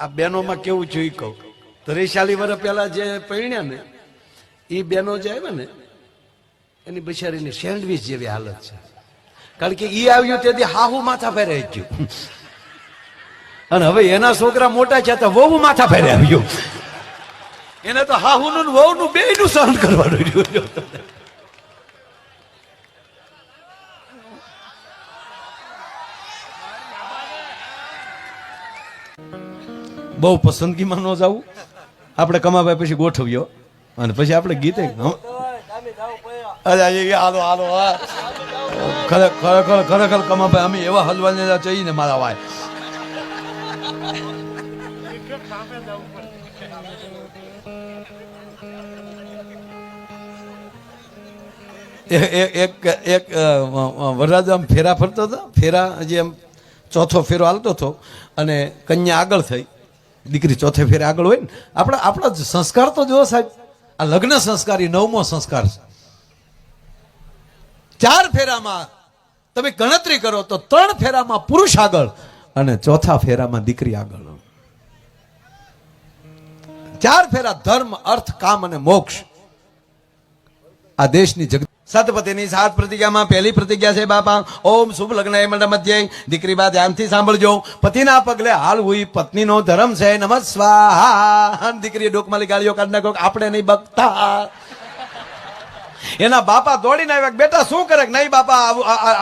આ બહેનોમાં કેવું જોઈ કહું. ત્રેચાલી વર્ષ પહેલા જે પરણ્યા ને એ બહેનો જે આવ્યા ને, એની બિચારીની સેન્ડવિચ જેવી હાલત છે. કારણ કે એ આવ્યું તેથી હાહુ માથા ફેરે ગયું. અને હવે એના છોકરા મોટા છે તો વહુ માથા ફેરે આવ્યું. એને તો હાહુનું નું બે નું સહન કરવાનું રહ્યું. બહુ પસંદગીમાં ન જવું. આપણે કમાભાઈ પછી ગોઠવ્યો અને પછી આપણે ગીતે હાલો હાલો ખરેખર ખરેખર કમાભાઈ અમે એવા હલવાને ચઈ ને મારા ભાઈ એક એક અ, આમ ફેરા ફરતો હતો. ફેરા જે આમ ચોથો ફેરો હાલતો હતો. અને કન્યા આગળ થઈ. દીકરી ચોથે ફેરે આગળ હોય ને, આપણા આપણા સંસ્કાર તો જુઓ સાહેબ, આ લગ્ન સંસ્કાર એ નવમો સંસ્કાર છે. ચાર ફેરામાં તમે ગણતરી કરો તો ત્રણ ફેરામાં પુરુષ આગળ અને ચોથા ફેરામાં દીકરી આગળ. ચાર ફેરા ધર્મ, અર્થ, કામ અને મોક્ષ. આ દેશની જગ સતપતિની સાત પ્રતિજ્ઞામાં પહેલી પ્રતિજ્ઞા છે બાપા, ઓમ શુભ લગ્ન એ મંડળ મધ્યે દીકરી બા ધ્યાનથી સાંભળજો. પતિના પગલે હાલ હુઈ પત્નીનો ધર્મ છે નમસ્વા દીકરી ડોકમાલી ગાળીઓ કાઢ નાખો આપણે નહીં બકતા એના બાપા દોડીને આવ્યા બેટા શું કરે નહીં બાપા?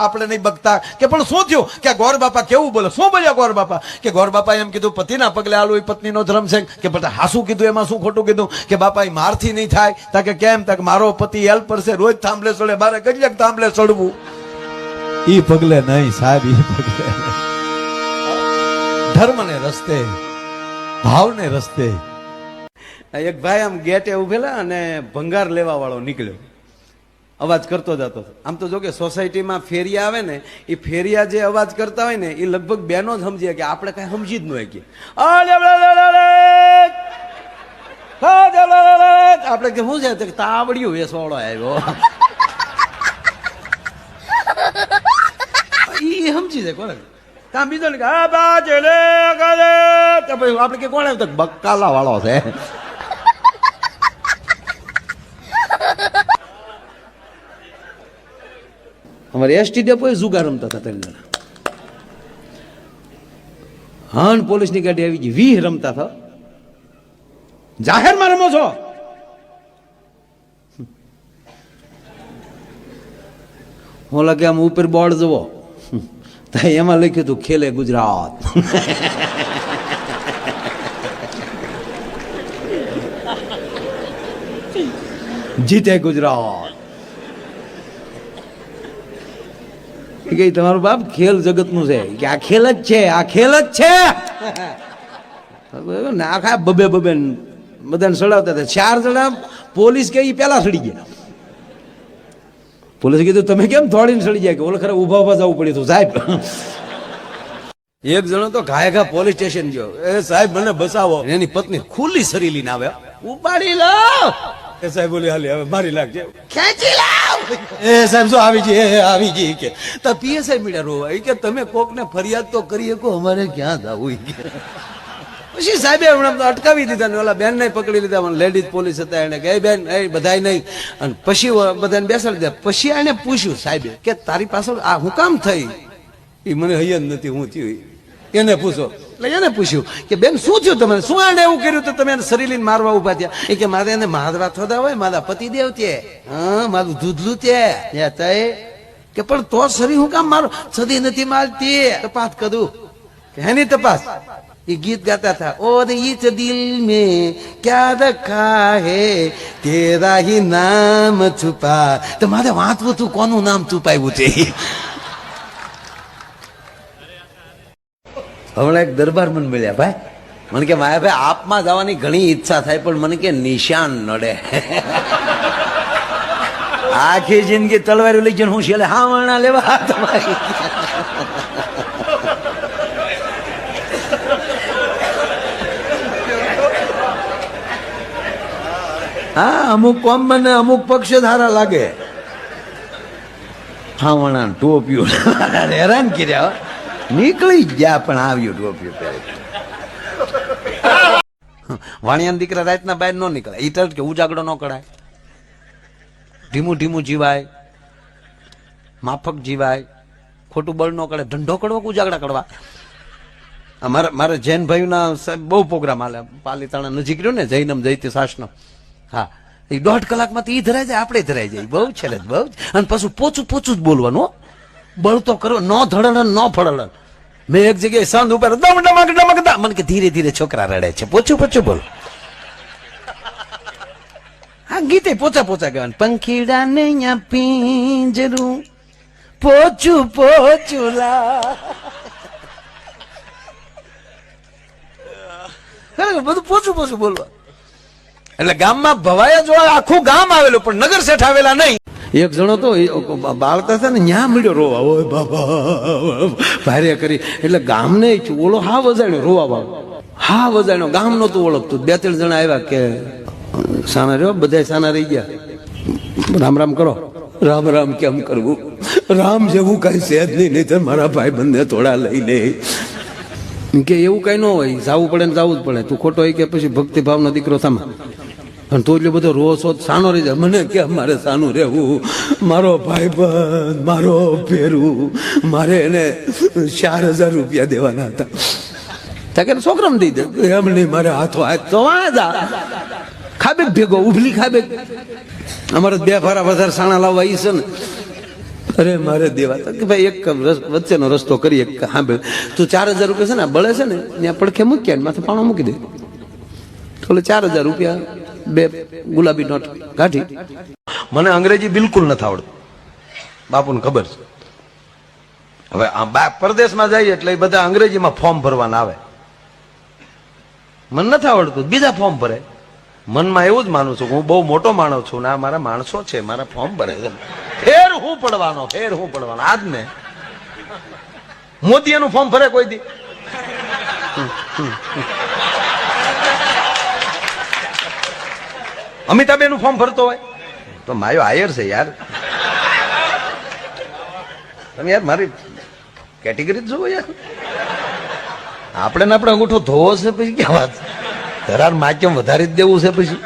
આપણે નહીં બગતા. કે પણ શું થયું? કે ગોર બાપા કેવું બોલે? શું બોલ્યા ગોર બાપા? કે ગોર બાપા એમ કીધું પતિના પગલે આલુ એ પત્નીનો ધર્મ છે. કે બેટા હાસું કીધું? એમાં શું ખોટું કીધું? કે બાપા એ મારથી નહીં થાય. તા કે કેમ? તા કે મારો પતિ હેલ્પર છે રોજ થાંભલે ચડે મારે કેટલાક થાંભલે ચડવું. ઈ પગલે નહીં સાહેબ ઈ પગલે ધર્મને રસ્તે ભાવને રસ્તે. એક ભાઈ આમ ગેટે ઉભેલા અને ભંગાર લેવા વાળો નીકળ્યો. અવાજ કરતો જતો. આમ તો જો કે સોસાયટીમાં ફેરિયા આવે ને એ ફેરિયા જે અવાજ કરતા હોય ને એ લગભગ બેનો જ સમજીએ કે આપણે કઈ સમજી જ ન શકીએ. કે લે લે લે લે. હા, લે લે લે લે. આપણે કે શું છે? તાવડિયું વેસવાળો આવ્યો. એ સમજી જાય કોને? કામ બીજો ને કે આપણે કે કોણ આવ્યું? બકાલા વાળો છે. અમારે એસટી ડેપો જુગાર રમતા હતા ત્રણ જણા. હન પોલીસની ગાડી આવી ગઈ, વીહ રમતા હતા. જાહેરમાં રમો છો? હું લાગે આમ ઉપર બોર્ડ જવો તો એમાં લખ્યું હતું, ખેલે ગુજરાત. જીતે ગુજરાત. કે તમારો બાપ ખેલ જગતનું છે. કે આ ખેલ જ છે, આ ખેલ જ છે. આખા બબે બબે બધાને સડાવતા હતા. ચાર જણા પોલીસ કે એ પેલા સડી ગયા. પોલીસે કીધું, તમે કેમ દોડીને સડી જાય કે ઓલે ખરા ઊભા ઊભા જવું પડ્યું હતું. સાહેબ, એક જણો તો ઘાય ઘા પોલીસ સ્ટેશન ગયો. એ સાહેબ, મને બસાવો એની પત્ની ખુલ્લી સરી લઈને આવે ઉપાડી લો. એ સાહેબ બોલી, હાલી, હવે મારી લાગજે ખેંચી લાવ એ સાહેબ શું આવી ગઈ આવી ગઈ કે. તો પીએસઆઈ મીડિયા રોવા. કે, તમે કોકને ફરિયાદ તો કરી શકો, અમારે ક્યાં કે. પછી સાહેબે હમણાં અટકાવી દીધા ને ઓલા બેન ને પકડી લીધા. મને લેડીઝ પોલીસ હતા એને કે બેન, એ બધાય નહીં. અને પછી બધાને બેસાડી દીધા. પછી એને પૂછ્યું સાહેબે કે, તારી પાછળ આ હું કામ થઈ? એ મને હૈયત નથી, હું થયું એને પૂછો એટલે એને પૂછ્યું કે બેન શું થયું તમને શું આને એવું કર્યું તો તમે એને શરીર લઈને મારવા ઉભા થયા એ કે મારે એને મારવા થોડા હોય મારા પતિદેવ તે હા મારું દૂધલું તે એ તય કે પણ તો શરીર હું કામ મારો સદી નથી મારતી તપાસ કરું કે હેની તપાસ ये गीत गाता था और इस दिल में क्या रखा है तेरा ही नाम छुपा તો મારે વાંચવું તું કોનું નામ છુપાયું છે હમણાં એક દરબાર મને મળ્યા, ભાઈ. મને કે, માયા ભાઈ, આપમાં જવાની ઘણી ઈચ્છા થાય, પણ મને કે નિશાન નડે. આખી જિંદગી તલવારી લઈ જઈને હું છે હા વર્ણા લેવા તમારી. હા, અમુક કોમ મને, અમુક પક્ષ ધારા લાગે. હા વણા ટોપિયું હેરાન કર્યા. નીકળી ગયા પણ આવ્યું ટોપી પહેરી. વાણિયાના દીકરા રાતના બહાર ન નીકળે ઈ તરત કે ઉજાગડો ન કરાય. ધીમું ધીમું જીવાય. માફક જીવાય. ખોટું બળ ન કરે ધંધો કરવો કે ઉજાગડા કરવા? આ મારા જૈન ભાઈના બહુ પ્રોગ્રામ હાલે. પાલીતાણા નજીક રહ્યો ને, જૈનમ જૈત્ય શાસનો. હા. એ દોઢ કલાકમાં તો ઈ ધરાઈ જાય, આપણે ધરાઈ જાય બહુ છેલ્લે બહુ અને પાછું પોચું પોચું જ બોલવાનું હો. બળ તો કરો, ન ધડલન ન ફળલન મેં એક જગ્યાએ સાંજ ઉપર દમ ડમક ડમક દા મને કે ધીરે ધીરે છોકરા રડે છે. પોચું પોચું બોલ. હા ગીતે પોચા પોચા કહેવાનું પંખીડા ને અહીંયા પીંજરું, પોચું પોચું લા બધું પોચું પોચું બોલવા. એટલે ગામમાં ભવાયા જોવા આખું ગામ આવેલું, પણ નગર શેઠ આવેલા નહીં. એક જણો તો બાળતા હતા ને, ન્યા મળ્યો રોવા. ઓય બાબા ભારે કરી. એટલે ગામને ઓલો હા વજાણ્યો રોવા બાબા હા વજાણ્યો. ગામ નહોતું ઓળખતું. બે ત્રણ જણા આવ્યા કે સાના રહ્યો બધા સાના રહી ગયા. રામ રામ કરો. રામ રામ કેમ કરવું? રામ જેવું કઈ છે જ નહીં નહીં મારા ભાઈ બંને થોડા લઈ લે. કે એવું કઈ ન હોય. જાવું પડે ને જાવું જ પડે. તું ખોટો હોય કે પછી ભક્તિ ભાવનો દીકરો થામા પણ તું એટલો બધો રોસ હોત સાનો રહી જાય. મને કે મારે સાનું રહેવું? મારો ભાઈ બંધ, મારો ફેરવું મારે એને ચાર હજાર રૂપિયા દેવાના હતા. તા કે છોકરામ દઈ દે. એમ નહીં, મારે હાથો હાથ તો વાંધા ખાબે ભેગો ઉભલી ખાબે અમારે બે ફારા વધારે સાણા લાવવા ઈ છે ને. અરે મારે દેવા કે ભાઈ એક વચ્ચેનો રસ્તો કરીએ, એક હાંભે તું ચાર હજાર રૂપિયા છે ને બળે છે ને, ત્યાં પડખે મૂક્યા માથે પાણો મૂકી દે. એટલે ચાર હજાર રૂપિયા બે ગુલાબી નોટ કાઢી મને અંગ્રેજી બિલકુલ નથી આવડતું. બાપુને ખબર છે. હવે આ પરદેશમાં જઈએ એટલે બધા અંગ્રેજીમાં ફોર્મ ભરવાના આવે. મને નથી આવડતું. બીજા ફોર્મ ભરે. મનમાં એવું જ માનું છું હું બહુ મોટો માણસ છું ને આ મારા માણસો છે, મારા ફોર્મ ભરે છે. ફેર હું પડવાનો, ફેર હું પડવાનો. આજ ને મોદી એનું ફોર્મ ભરે કોઈ દી. અમિતાભ એનું ફોર્મ ભરતો હોય. તો માયો હાયર છે યાર. તમે યાર મારી કેટેગરી જ જુઓ યાર. આપણે ને આપણે અંગૂઠો ધોવો છે પછી ક્યાં વાત? ધરાર માધ્યમ વધારી જ દેવું છે પછી.